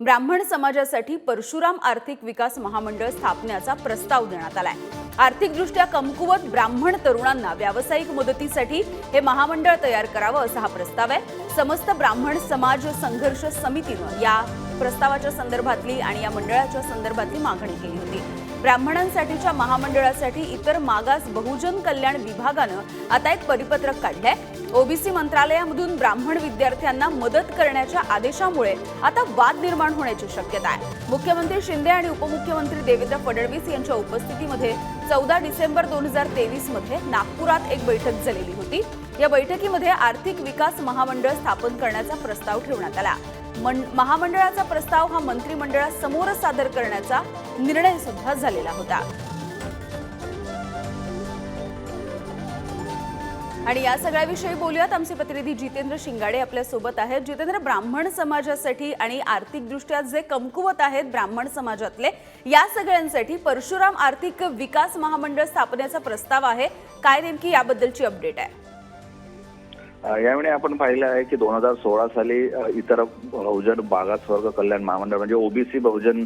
ब्राह्मण समाजासाठी परशुराम आर्थिक विकास महामंडळ स्थापण्याचा प्रस्ताव देण्यात आलाय. आर्थिकदृष्ट्या कमकुवत ब्राह्मण तरुणांना व्यावसायिक मदतीसाठी हे महामंडळ तयार करावं असा हा प्रस्ताव आहे. समस्त ब्राह्मण समाज संघर्ष समितीनं या प्रस्तावाच्या संदर्भातली आणि या मंडळाच्या संदर्भातली मागणी केली होती. ब्राह्मणांसाठीच्या महामंडळासाठी इतर मागास बहुजन कल्याण विभागानं आता एक परिपत्रक काढलंय. ओबीसी मंत्रालयामधून ब्राह्मण विद्यार्थ्यांना मदत करण्याच्या आदेशामुळे आता वाद निर्माण होण्याची शक्यता आहे. मुख्यमंत्री शिंदे आणि उपमुख्यमंत्री देवेंद्र फडणवीस यांच्या उपस्थितीमध्ये चौदा डिसेंबर दोन हजार तेवीसमध्ये नागपुरात एक बैठक झालेली होती. या बैठकीमध्ये आर्थिक विकास महामंडळ स्थापन करण्याचा प्रस्ताव ठेवण्यात आला. महामंडळाचा प्रस्ताव हा मंत्रिमंडळासमोर सादर करण्याचा निर्णय सुद्धा झालेला होता. आणि या सगळ्याविषयी बोलूयात. आमचे प्रतिनिधी जितेंद्र शिंगाडे आपल्यासोबत आहेत. जितेंद्र ब्राह्मण समाजासाठी आणि आर्थिकदृष्ट्या जे कमकुवत आहेत ब्राह्मण समाजातले या सगळ्यांसाठी परशुराम आर्थिक विकास महामंडळ स्थापनेचा प्रस्ताव आहे. काय नेमकी याबद्दलची अपडेट आहे? यावेळी आपण पाहिलं आहे की दोन हजार सोळा साली इतर बहुजन मागास वर्ग कल्याण महामंडळ म्हणजे ओबीसी बहुजन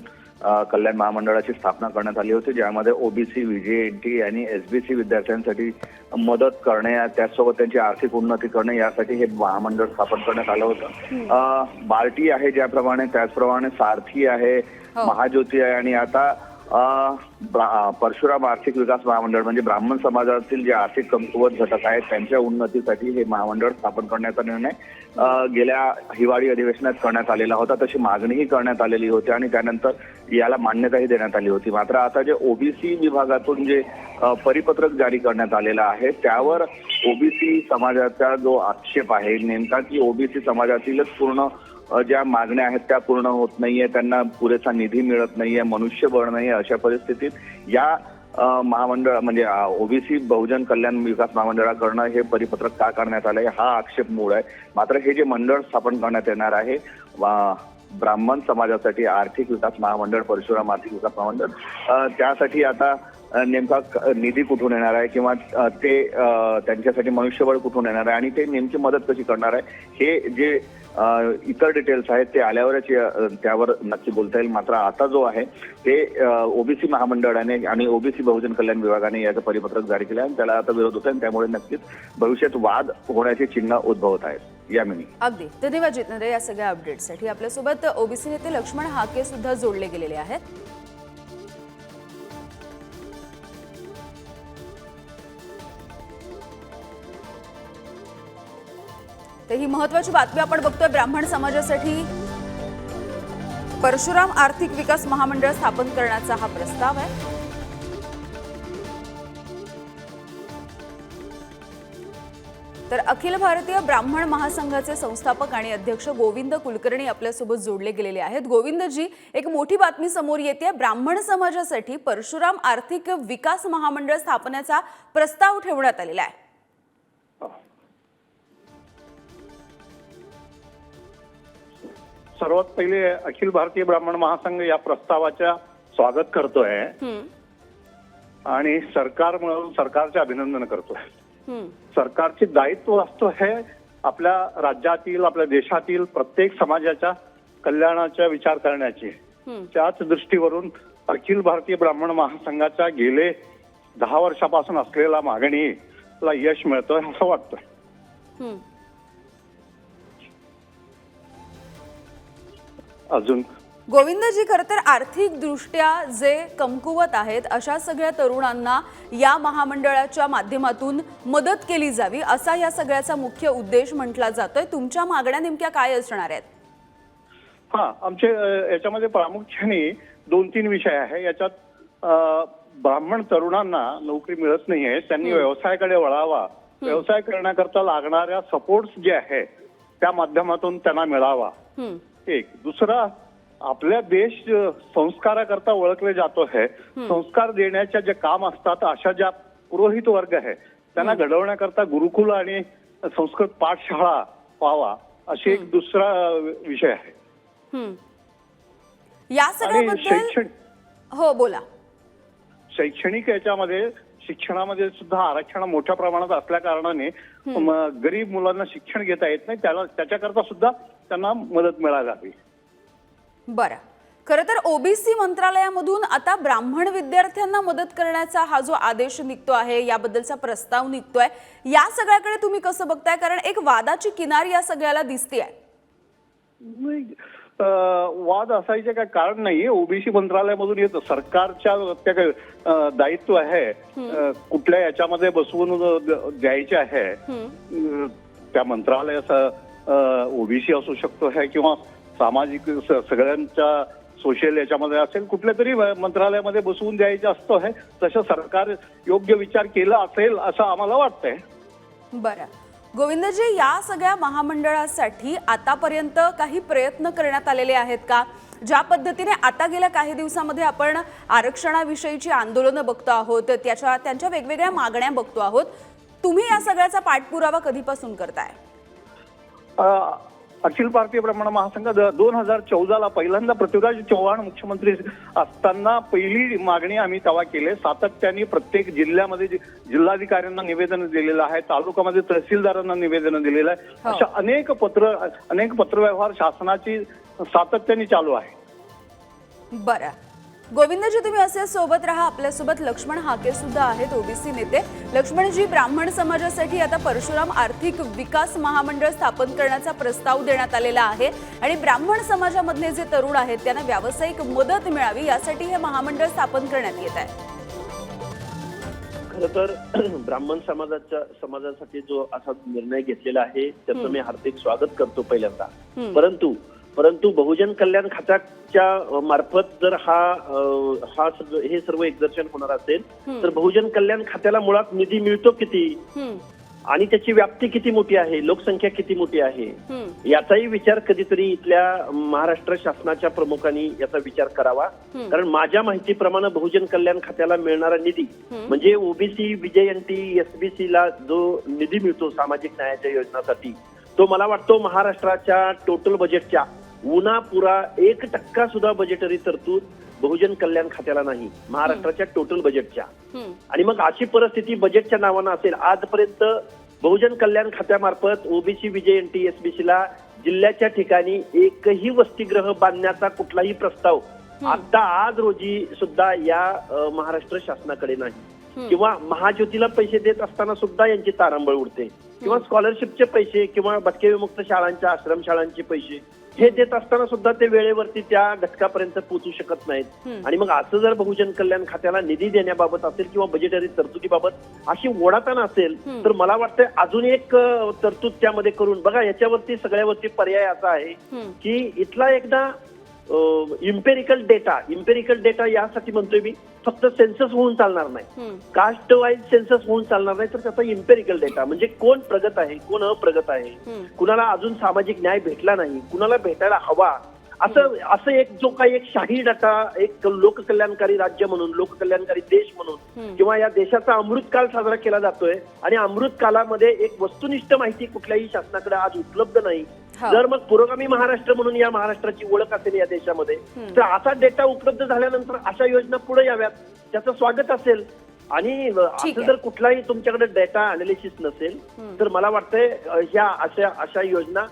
कल्याण महामंडळाची स्थापना करण्यात आली होती ज्यामध्ये ओबीसी व्हीजेएनटी आणि एसबीसी विद्यार्थ्यांसाठी मदत करणे त्याचसोबत त्यांची आर्थिक उन्नती करणे यासाठी हे महामंडळ स्थापन करण्यात आलं होतं बार्टी आहे ज्याप्रमाणे त्याचप्रमाणे सारथी आहे हो. महाज्योती आहे आणि आता परशुराम आर्थिक विकास महामंडळ म्हणजे ब्राह्मण समाजातील जे आर्थिक कमकुवत घटक आहेत त्यांच्या उन्नतीसाठी हे महामंडळ स्थापन करण्याचा निर्णय गेल्या हिवाळी अधिवेशनात करण्यात आलेला होता. तशी मागणीही करण्यात आलेली होती आणि त्यानंतर याला मान्यताही देण्यात आली होती. मात्र आता जे ओबीसी विभागातून जे परिपत्रक जारी करण्यात आलेलं आहे त्यावर ओबीसी समाजाचा जो आक्षेप आहे नेमका की ओबीसी समाजातीलच पूर्ण ज्या मागण्या आहेत त्या पूर्ण होत नाहीये त्यांना पुरेसा निधी मिळत नाहीये मनुष्यबळ नाही अशा परिस्थितीत या महामंडळ म्हणजे ओबीसी बहुजन कल्याण विकास महामंडळाकडनं हे परिपत्रक का करण्यात आलंय हा आक्षेप मूळ आहे. मात्र हे जे मंडळ स्थापन करण्यात येणार आहे वा- ब्राह्मण समाजासाठी आर्थिक विकास महामंडळ परशुराम आर्थिक विकास महामंडळ त्यासाठी आता नेमका निधी कुठून येणार आहे किंवा ते त्यांच्यासाठी मनुष्यबळ कुठून येणार आहे आणि ते नेमकी मदत कशी करणार आहे हे जे इतर डिटेल्स आहेत ते आल्यावरच त्यावर नक्की बोलता येईल. मात्र आता जो आहे ते ओबीसी महामंडळाने आणि ओबीसी बहुजन कल्याण विभागाने याचं परिपत्रक जारी केलं आहे आणि त्याला आता विरोध होत आहे आणि त्यामुळे नक्कीच भविष्यात वाद होण्याची चिन्ह उद्भवत आहेत. यामिनी अगदी. धन्यवाद जितेंद्र या सगळ्या अपडेटसाठी आपल्यासोबत ओबीसी नेते लक्ष्मण हाके सुद्धा जोडले गेलेले आहेत. तर ही महत्वाची बातमी आपण बघतोय ब्राह्मण समाजासाठी. परशुराम आर्थिक विकास महामंडळ स्थापन करण्याचा हा प्रस्ताव आहे. तर अखिल भारतीय ब्राह्मण महासंघाचे संस्थापक आणि अध्यक्ष गोविंद कुलकर्णी आपल्यासोबत जोडले गेलेले आहेत. गोविंदजी एक मोठी बातमी समोर येते ब्राह्मण समाजासाठी परशुराम आर्थिक विकास महामंडळ स्थापनेचा प्रस्ताव ठेवण्यात आलेला आहे. सर्वात पहिले अखिल भारतीय ब्राह्मण महासंघ या प्रस्तावाच्या स्वागत करतोय. आणि सरकार म्हणून सरकारचे अभिनंदन करतोय. सरकारचे दायित्व असतो हे आपल्या राज्यातील आपल्या देशातील प्रत्येक समाजाच्या कल्याणाचा विचार करण्याचे. त्याच दृष्टीवरून अखिल भारतीय ब्राह्मण महासंघाच्या गेले दहा वर्षापासून असलेला मागणीला यश मिळतोय असं वाटतंय. अजून. गोविंदजी खरं तर आर्थिक दृष्ट्या जे कमकुवत आहेत अशा सगळ्या तरुणांना या महामंडळाच्या माध्यमातून मदत केली जावी असा या सगळ्याचा मुख्य उद्देश म्हटला जातोय. तुमच्या मागण्या नेमक्या काय असणार आहेत? हा आमचे याच्यामध्ये प्रामुख्याने दोन तीन विषय आहे. याच्यात ब्राह्मण तरुणांना नोकरी मिळत नाहीये त्यांनी व्यवसायाकडे वळावा. व्यवसाय करण्याकरता लागणाऱ्या सपोर्ट जे आहे त्या माध्यमातून त्यांना मिळावा. एक. दुसरा आपल्या देश संस्काराकरता ओळखले जातो आहे संस्कार देण्याच्या जे काम असतात अशा ज्या पुरोहित वर्ग आहे त्यांना घडवण्याकरता गुरुकुल आणि संस्कृत पाठशाळा व्हावा अशी एक दुसरा विषय आहे. या शैक्षणिक हो बोला. शैक्षणिक याच्यामध्ये शिक्षणामध्ये सुद्धा आरक्षण मोठ्या प्रमाणात असल्या कारणाने गरीब मुलांना शिक्षण घेता येत नाही त्याला त्याच्याकरता सुद्धा त्यांना मदत मिळायला हवी बरं. खरं तर ओबीसी मंत्रालयामधून आता ब्राह्मण विद्यार्थ्यांना मदत करण्याचा हा जो आदेश निघतो आहे याबद्दलचा प्रस्ताव निघतोय या सगळ्याकडे तुम्ही कसं बघताय? कारण एक वादाची किनार या सगळ्याला दिसते अं, वाद असायचे काय कारण नाही ओबीसी मंत्रालयामधून येतं. सरकारच्या त्या अं, दायित्व आहे. कुठल्या याच्यामध्ये बसवून द्यायचे आहे. त्या मंत्रालयाचा ओबीसी असू शकतो आहे किंवा सामाजिक सगळ्यांच्या सोशल याच्यामध्ये असेल कुठल्या तरी मंत्रालयामध्ये बसवून द्यायचं असतं हे तसं सरकार योग्य विचार केला असेल असं आम्हाला वाटतंय. बरं. गोविंदजी या सगळ्या महामंडळासाठी आतापर्यंत काही प्रयत्न करण्यात आलेले आहेत का? ज्या पद्धतीने आता गेल्या काही दिवसामध्ये आपण आरक्षणाविषयीची आंदोलनं बघतो आहोत त्याच्या त्यांच्या वेगवेगळ्या मागण्या बघतो आहोत तुम्ही या सगळ्याचा पाठपुरावा कधीपासून करताय? अखिल भारतीय ब्राह्मण महासंघ दोन हजार चौदाला पहिल्यांदा पृथ्वीराज चव्हाण मुख्यमंत्री असताना पहिली मागणी आम्ही तेव्हा केली. सातत्याने प्रत्येक जिल्ह्यामध्ये जिल्हाधिकाऱ्यांना निवेदन दिलेलं आहे तालुक्यामध्ये तहसीलदारांना निवेदन दिलेलं आहे. हो. अशा अनेक पत्र अनेक पत्रव्यवहार शासनाची सातत्याने चालू आहे. बरं. गोविंदजी तुम्ही असे सोबत राहा. आपल्यासोबत लक्ष्मण हाके सुद्धा आहेत ओबीसी नेते. लक्ष्मणजी ब्राह्मण समाजासाठी आता परशुराम आर्थिक विकास महामंडळ स्थापन करण्याचा प्रस्ताव देण्यात आलेला आहे. आणि ब्राह्मण समाजामधले जे तरुण आहेत त्यांना व्यावसायिक मदत मिळावी यासाठी हे महामंडळ स्थापन करण्यात येत आहे. खर तर ब्राह्मण समाजाच्या समाजासाठी जो असा निर्णय घेतलेला आहे त्याचं मी हार्दिक स्वागत करतो पहिल्यांदा. परंतु परंतु बहुजन कल्याण खात्याच्या मार्फत जर हा हा हे सर्व एक्झर्शन होणार असेल तर बहुजन कल्याण खात्याला मुळात निधी मिळतो किती? आणि त्याची व्याप्ती किती मोठी आहे? लोकसंख्या किती मोठी आहे? याचाही विचार कधीतरी इथल्या महाराष्ट्र शासनाच्या प्रमुखांनी याचा विचार करावा. कारण माझ्या माहितीप्रमाणे बहुजन कल्याण खात्याला मिळणारा निधी. म्हणजे ओबीसी विजयंती एसबीसी ला जो निधी मिळतो सामाजिक न्यायाच्या योजनासाठी तो मला वाटतो महाराष्ट्राच्या टोटल बजेटच्या उना पुरा एक टक्का सुद्धा बजेटरी तरतूद बहुजन कल्याण खात्याला नाही. महाराष्ट्राच्या टोटल बजेटच्या आणि मग अशी परिस्थिती बजेटच्या नावानं असेल आजपर्यंत बहुजन कल्याण खात्यामार्फत ओबीसी विजयंती एसबीसीला जिल्ह्याच्या ठिकाणी एकही वसतिगृह बांधण्याचा कुठलाही प्रस्ताव आता आज रोजी सुद्धा या महाराष्ट्र शासनाकडे नाही. किंवा महाज्योतीला पैसे देत असताना सुद्धा यांची तारांबळ उडते. किंवा स्कॉलरशिपचे पैसे किंवा भटके विमुक्त शाळांच्या आश्रमशाळांचे पैसे. हे देत असताना सुद्धा ते वेळेवरती त्या घटकापर्यंत पोहोचू शकत नाहीत. आणि मग असं जर बहुजन कल्याण खात्याला निधी देण्याबाबत असेल किंवा बजेटरी तरतुदीबाबत अशी ओढाताण असेल तर मला वाटतं अजून एक तरतूद त्यामध्ये करून बघा याच्यावरती सगळ्यावरती पर्याय असा आहे. की इथला एकदा इम्पेरिकल डेटा इम्पेरिकल डेटा यासाठी म्हणतोय मी फक्त सेन्सस होऊन चालणार नाही. कास्ट वाईज सेन्सस होऊन चालणार नाही तर त्याचा इम्पेरिकल डेटा म्हणजे कोण प्रगत आहे कोण अप्रगत आहे. कुणाला अजून सामाजिक न्याय भेटला नाही कुणाला भेटायला हवा? असं असं एक जो काही एक शाही डाटा एक लोककल्याणकारी राज्य म्हणून लोककल्याणकारी देश म्हणून किंवा या देशाचा अमृतकाल साजरा केला जातोय आणि अमृत कालामध्ये एक वस्तुनिष्ठ माहिती कुठल्याही शासनाकडे आज उपलब्ध नाही. जर मग पुरोगामी महाराष्ट्र म्हणून या महाराष्ट्राची ओळख असेल या देशामध्ये तर असा डेटा उपलब्ध झाल्यानंतर अशा योजना पुढे याव्यात त्याचं स्वागत असेल. आणि असं. जर कुठलाही तुमच्याकडे डेटा अनालिसिस नसेल तर मला वाटतंय ह्या अशा अशा योजना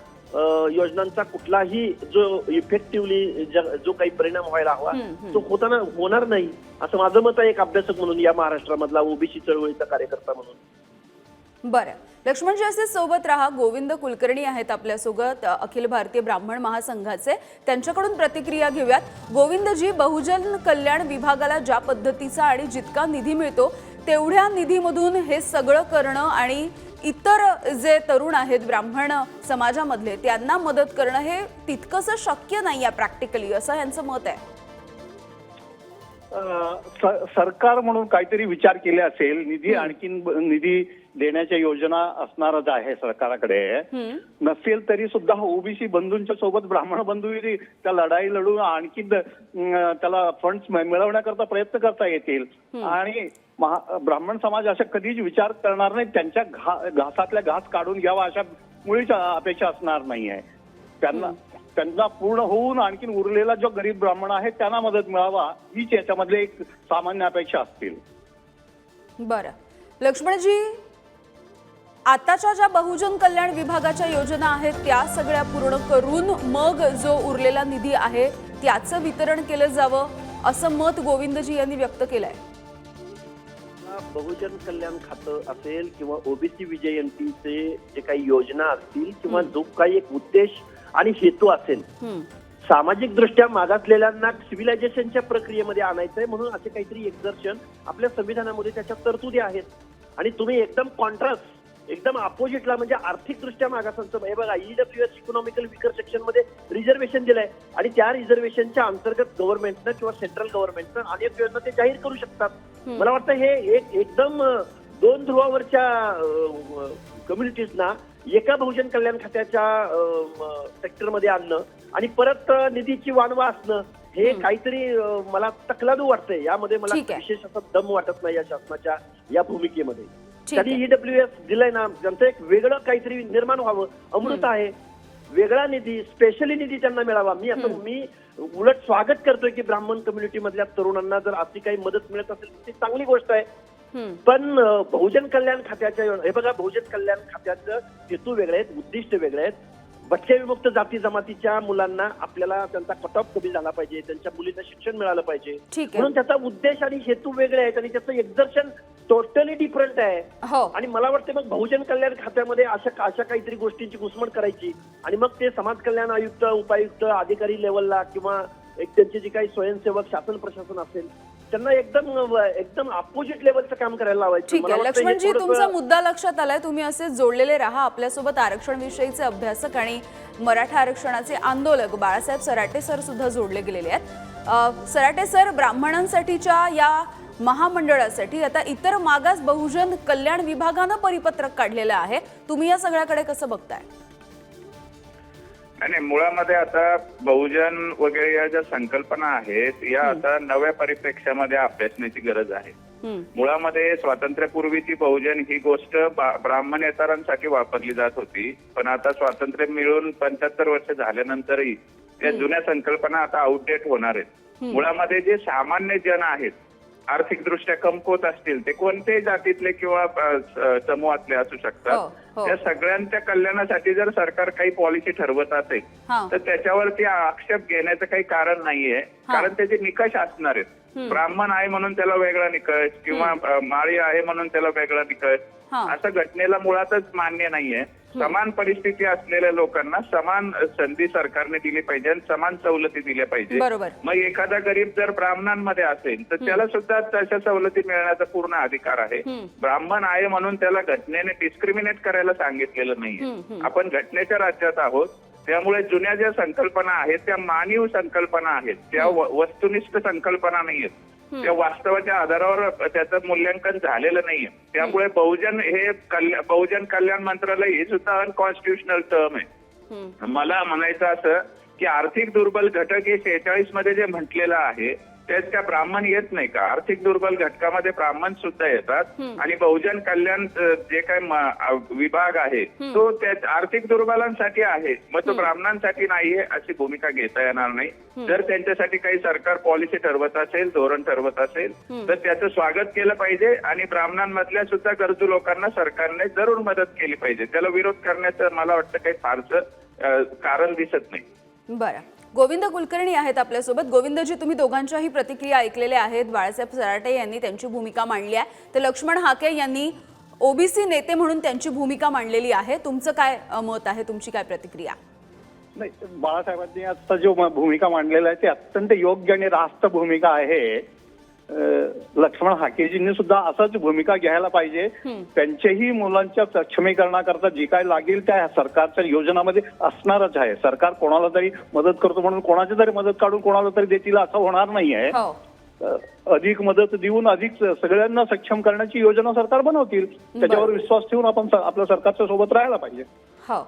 योजनांचा कुठलाही जो इफेक्टिव्हली जो काही परिणाम व्हायला हवा तो होताना होणार नाही असं माझं मत आहे एक अभ्यासक म्हणून या महाराष्ट्रामधला ओबीसी चळवळीचा कार्यकर्ता म्हणून. बरं. लक्ष्मण असे सोबत राहा गोविंद कुलकर्णी आहेत आपल्यासोबत अखिल भारतीय ब्राह्मण महासंघाचे. त्यांच्याकडून प्रतिक्रिया घेऊयात. गोविंदजी बहुजन कल्याण विभागाला ज्या पद्धतीचा आणि जितका निधी मिळतो तेवढ्या निधीमधून हे सगळं करणं आणि इतर जे तरुण आहेत ब्राह्मण समाजामधले त्यांना मदत करणं हे तितकंसं शक्य नाही आहे प्रॅक्टिकली असं यांचं मत आहे. सरकार म्हणून काहीतरी विचार केले असेल निधी आणखीन निधी देण्याच्या योजना असणारच आहे सरकारकडे. नसेल तरी सुद्धा ओबीसी बंधूंच्या सोबत ब्राह्मण बंधूही त्या लढाई लढून आणखी त्याला फंड्स मिळवण्याकरता प्रयत्न करता येतील. आणि ब्राह्मण समाज अशा कधीच विचार करणार नाही त्यांच्या घासातल्या घास काढून घ्यावा अशा मुळीच अपेक्षा असणार नाहीये. त्यांना त्यांना पूर्ण होऊन आणखीन उरलेला जो गरीब ब्राह्मण आहे त्यांना मदत मिळावा हीच याच्यामधले एक सामान्य अपेक्षा असतील. बरं. लक्ष्मणजी आताच्या ज्या बहुजन कल्याण विभागाच्या योजना आहेत त्या सगळ्या पूर्ण करून मग जो उरलेला निधी आहे त्याचं वितरण केलं जावं असं मत गोविंदजी यांनी व्यक्त केलंय. बहुजन कल्याण खातं असेल किंवा ओबीसी विजयंतीचे जे काही योजना असतील किंवा जो काही एक उद्देश आणि हेतू असेल. सामाजिक दृष्ट्या मागासलेल्यांना सिव्हिलायझेशनच्या प्रक्रियेमध्ये आणायचंय म्हणून असे काहीतरी एक्झर्शन आपल्या संविधानामध्ये त्याच्या तरतुदी आहेत. आणि तुम्ही एकदम कॉन्ट्रास्ट एकदम अपोजिटला म्हणजे आर्थिक दृष्ट्या मागासांचं हे बघा ईडब्ल्यू एस इकॉनॉमिकल विकर सेक्शनमध्ये रिझर्वेशन दिलंय. आणि त्या रिझर्वेशनच्या अंतर्गत गव्हर्नमेंटनं किंवा सेंट्रल गव्हर्नमेंटनं अनेक योजना ते जाहीर करू शकतात. मला वाटतं हे एक एकदम दोन ध्रुवावरच्या कम्युनिटीजना एका बहुजन कल्याण खात्याच्या सेक्टरमध्ये आणणं आणि परत निधीची वानवा असणं हे काहीतरी मला तकलादू वाटतंय. यामध्ये मला. विशेष असं दम वाटत नाही या शासनाच्या या भूमिकेमध्ये. त्यांनी. ईडब्ल्यू एस दिलंय ना त्यांचं एक वेगळं काहीतरी निर्माण व्हावं अमृत आहे. वेगळा निधी स्पेशली निधी त्यांना मिळावा. मी असं मी उलट स्वागत करतोय की ब्राह्मण कम्युनिटी मधल्या तरुणांना जर अशी काही मदत मिळत असेल तर ती चांगली गोष्ट आहे. पण बहुजन कल्याण खात्याच्या हे बघा बहुजन कल्याण खात्याचं हेतू वेगळे आहेत उद्दिष्ट वेगळे आहेत. भटक्या विमुक्त जाती जमातीच्या मुलांना आपल्याला त्यांचा कट ऑफ कमी झाला पाहिजे त्यांच्या मुलींना शिक्षण मिळालं पाहिजे. म्हणून त्याचा उद्देश आणि हेतू वेगळे आहेत आणि त्याचं एक्झर्शन टोटली डिफरंट आहे. हो. आणि मला वाटतं मग बहुजन कल्याण खात्यामध्ये अशा अशा काहीतरी गोष्टींची घुसमट करायची. आणि मग ते समाज कल्याण आयुक्त उपायुक्त अधिकारी लेवलला किंवा एक त्यांचे जे काही स्वयंसेवक शासन प्रशासन असेल त्यांना एकदम एकदम अपोजिट लेवलचं काम करायला लावायचं. ठीक आहे. लक्ष्मणजी तुमचा मुद्दा लक्षात आलाय. तुम्ही असे जोडलेले राहा. आपल्यासोबत आरक्षण विषयीचे अभ्यासक आणि मराठा आरक्षणाचे आंदोलक बाळासाहेब सराटे सर सुद्धा जोडले गेलेले आहेत. सराटे सर ब्राह्मणांसाठीच्या या महामंडळासाठी आता इतर मागास बहुजन कल्याण विभागानं परिपत्रक काढलेलं आहे. तुम्ही या सगळ्याकडे कसं बघताय? नाही नाही, मुळामध्ये आता बहुजन वगैरे या ज्या संकल्पना आहेत या आता नव्या परिप्रेक्ष्यामध्ये अभ्यासण्याची गरज आहे. मुळामध्ये स्वातंत्र्यापूर्वीची बहुजन ही गोष्ट बा- ब्राह्मणेतरांसाठी वापरली जात होती. पण आता स्वातंत्र्य मिळून पंच्याहत्तर वर्ष झाल्यानंतरही त्या जुन्या संकल्पना आता आउटडेट होणार आहेत. मुळामध्ये जे सामान्य जन आहेत आर्थिकदृष्ट्या कमकुवत असतील ते कोणत्याही जातीतले किंवा समूहातले असू हो, शकतात हो. त्या सगळ्यांच्या कल्याणासाठी जर सरकार काही पॉलिसी ठरवत असेल हा. तर त्याच्यावरती आक्षेप घेण्याचं काही कारण नाहीये हा. कारण त्याचे निकष असणार आहेत ब्राह्मण आहे म्हणून त्याला वेगळा निकष किंवा माळी आहे म्हणून त्याला वेगळा निकष हा. असं घटनेला मुळातच मान्य नाहीये समान परिस्थिती असलेल्या लोकांना समान संधी सरकारने दिली पाहिजे आणि समान सवलती दिल्या पाहिजे. मग एखादा गरीब जर ब्राह्मणांमध्ये असेल तर त्याला सुद्धा तशा सवलती मिळण्याचा पूर्ण अधिकार आहे. ब्राह्मण आहे म्हणून त्याला घटनेने डिस्क्रिमिनेट करायला सांगितलेलं नाहीये. आपण घटनेच्या राज्यात आहोत त्यामुळे जुन्या ज्या संकल्पना आहेत त्या मानव संकल्पना आहेत त्या वस्तुनिष्ठ संकल्पना नाहीयेत. त्या वास्तवाच्या आधारावर त्याचं मूल्यांकन झालेलं नाहीये. त्यामुळे बहुजन हे बहुजन कल्याण मंत्रालय हे सुद्धा अनकॉन्स्टिट्युशनल टर्म आहे. मला म्हणायचं असं की आर्थिक दुर्बल घटक हे शेहेचाळीसमध्ये जे म्हटलेलं आहे त्यात त्या ब्राह्मण येत नाही का? आर्थिक दुर्बल घटकामध्ये ब्राह्मण सुद्धा येतात. आणि बहुजन कल्याण जे काय अ, विभाग आहे तो त्या आर्थिक दुर्बलांसाठी आहे. मग तो ब्राह्मणांसाठी नाहीये अशी भूमिका घेता येणार नाही. जर त्यांच्यासाठी काही सरकार पॉलिसी ठरवत असेल धोरण ठरवत असेल तर त्याचं स्वागत केलं पाहिजे आणि ब्राह्मणांमधल्या सुद्धा गरजू लोकांना सरकारने जरूर मदत केली पाहिजे. त्याला विरोध करण्याचं मला वाटतं काही फारसं कारण दिसत नाही. बरं. गोविंद कुलकर्णी आहेत आपल्यासोबत. गोविंदजी तुम्ही दोघांच्याही प्रतिक्रिया ऐकलेल्या आहेत. बाळासाहेब सराटे यांनी त्यांची भूमिका मांडली आहे. तर लक्ष्मण हाके यांनी ओबीसी नेते म्हणून त्यांची भूमिका मांडलेली आहे. तुमचं काय मत आहे? तुमची काय प्रतिक्रिया? नाही बाळासाहेबांनी आता जो भूमिका मांडलेला आहे ती अत्यंत योग्य आणि रास्त भूमिका आहे. लक्ष्मण हाकेजींनी सुद्धा असंच भूमिका घ्यायला पाहिजे. त्यांच्याही मुलांच्या सक्षमीकरणाकरता जी काय लागेल त्या सरकारच्या योजनामध्ये असणारच आहे. सरकार कोणाला तरी मदत करतो म्हणून कोणाची तरी मदत काढून कोणाला तरी देतील असं होणार नाहीये. हो. अधिक मदत देऊन अधिक सगळ्यांना सक्षम करण्याची योजना सरकार बनवतील. त्याच्यावर विश्वास ठेवून आपण आपल्या सरकारच्या सोबत राहायला पाहिजे. हो.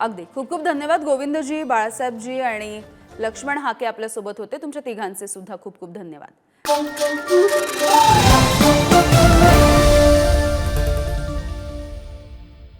अगदी. खूप खूप धन्यवाद गोविंदजी बाळासाहेबजी आणि लक्ष्मण हाके आपल्यासोबत होते. तुमच्या तिघांचे सुद्धा खूप खूप धन्यवाद.